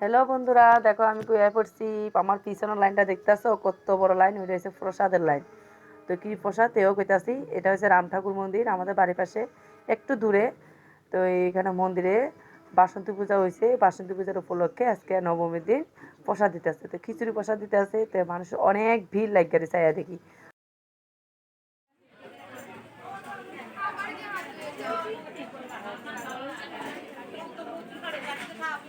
Hello বন্ধুরা। দেখো, আমি কইয়া পড়ছি। আমার পিছনের লাইনটা দেখতেছো? কত বড় লাইন, ওইটা হচ্ছে প্রসাদের লাইন। তো কি প্রসাদ? এও কইতাছি, এটা হচ্ছে রাম ঠাকুর মন্দির, আমাদের বাড়ির পাশে, একটু দূরে। তো এইখানে মন্দিরে বাসন্তী পূজা হয়েছে বাসন্তী পূজার উপলক্ষে আজকে নবমীর দিন প্রসাদ দিতে আসছে তো খিচুড়ি প্রসাদ দিতে আসছে তো মানুষ অনেক ভিড় লাগিয়ে দেখি।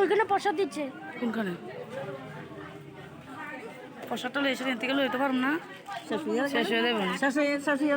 ওইখানে প্রসাদ দিচ্ছে। কোনখানে? প্রসাদটা এসে নিতে গেলে হইতে পারব না। শেষ হয়ে যাবে। শেষ হয়ে শেষ হয়ে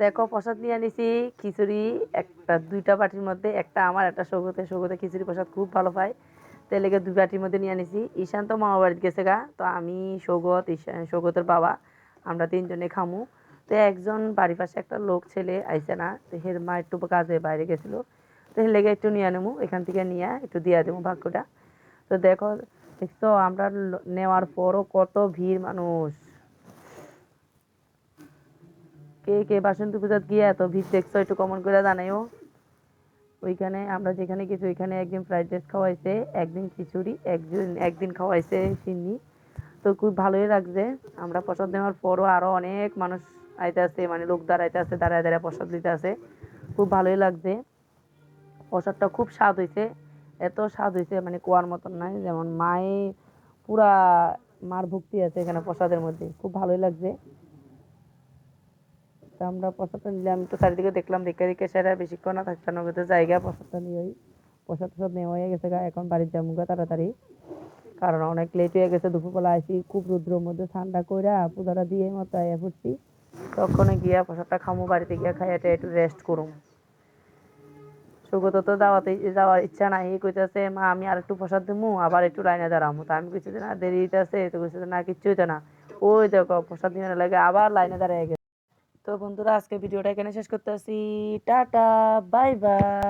দেখো প্রসাদ নিয়ে আনিছি, খিচুড়ি, একটা, দুইটা বাটির মধ্যে, একটা আমার, একটা সৌগতে। সৌগতে খিচুড়ি প্রসাদ খুব ভালো পায়। তো লেগে দুই বাটির মধ্যে নিয়ে আনিছি। ঈশান তো মামা বাড়িতে গেছে গা, তো আমি, সৌগত, ঈশান, সৌগতের বাবা, আমরা তিনজনে খামু। তো একজন বাড়ির পাশে একটা লোক ছেলে আইসে না, তো হের মা একটু কাজে বাইরে গেছিল। তো হের লেগে একটু নিয়ে নেব এখান থেকে নিয়ে একটু দিয়ে দেবো ভাগ্যটা। তো দেখো দেখছ আমরা নেওয়ার পরও কত ভিড় মানুষ। কে কে বাসন্তী পূজাত গিয়ে এত ভিড় দেখছ একটু কমেন্ট করে জানাইও। ওইখানে আমরা যেখানে গেছি, ওইখানে একদিন ফ্রাইড রাইস খাওয়াইছে, একদিন খিচুড়ি, একদিন একদিন খাওয়াইছে সিন্নি তো খুব ভালোই লাগছে। আমরা প্রসাদ নেওয়ার পরও আরও অনেক মানুষ আইতে আছে মানে লোক দাঁড়াইতে আছে দাঁড়ায় দাঁড়ায় প্রসাদ দিতে আছে খুব ভালোই লাগছে। প্রসাদটা খুব স্বাদ হয়েছে এত স্বাদ হয়েছে মানে কোয়ার মতন নাই। যেমন মায়ে পুরা মার ভক্তি আছে এখানে প্রসাদের মধ্যে। খুব ভালোই লাগছে। তো আমরা প্রসাদটা নিলাম। তো চারিদিকে দেখলাম দেখে দেখে সেটা বেশিক্ষণ না থাকতে নগদের জায়গা প্রসাদটা নিয়েই। প্রসাদ টসাদ নেওয়া হয়ে গেছে এখন বাড়ির যাব তাড়াতাড়ি। কারণ অনেক লেট হয়ে গেছে, দুপুরবেলা আসি খুব রুদ্রের মধ্যে ঠান্ডা কইরা পূজাটা দিয়ে মতো আয়া পড়ছি তখন গিয়া প্রসাদটা খামু, বাড়িতে গিয়া খাই এটা একটু রেস্ট করুম। সুগত তো যাওয়াতে, যাওয়ার ইচ্ছা নাই কইতেছে, মা, আমি আর একটু প্রসাদ দিমু, আবার একটু লাইনে দাঁড়ামু। তা আমি কইছি যে, না, দেরি হইতেছে। তো কইছে যে, না, কিচ্ছু হইতে না। ওই দেখো, প্রসাদ নিয়ে লাগে আবার লাইনে দাঁড়ায় গেছে। তো বন্ধুরা আজকে ভিডিওটা এখানে শেষ করতেছি। Tata bye bye.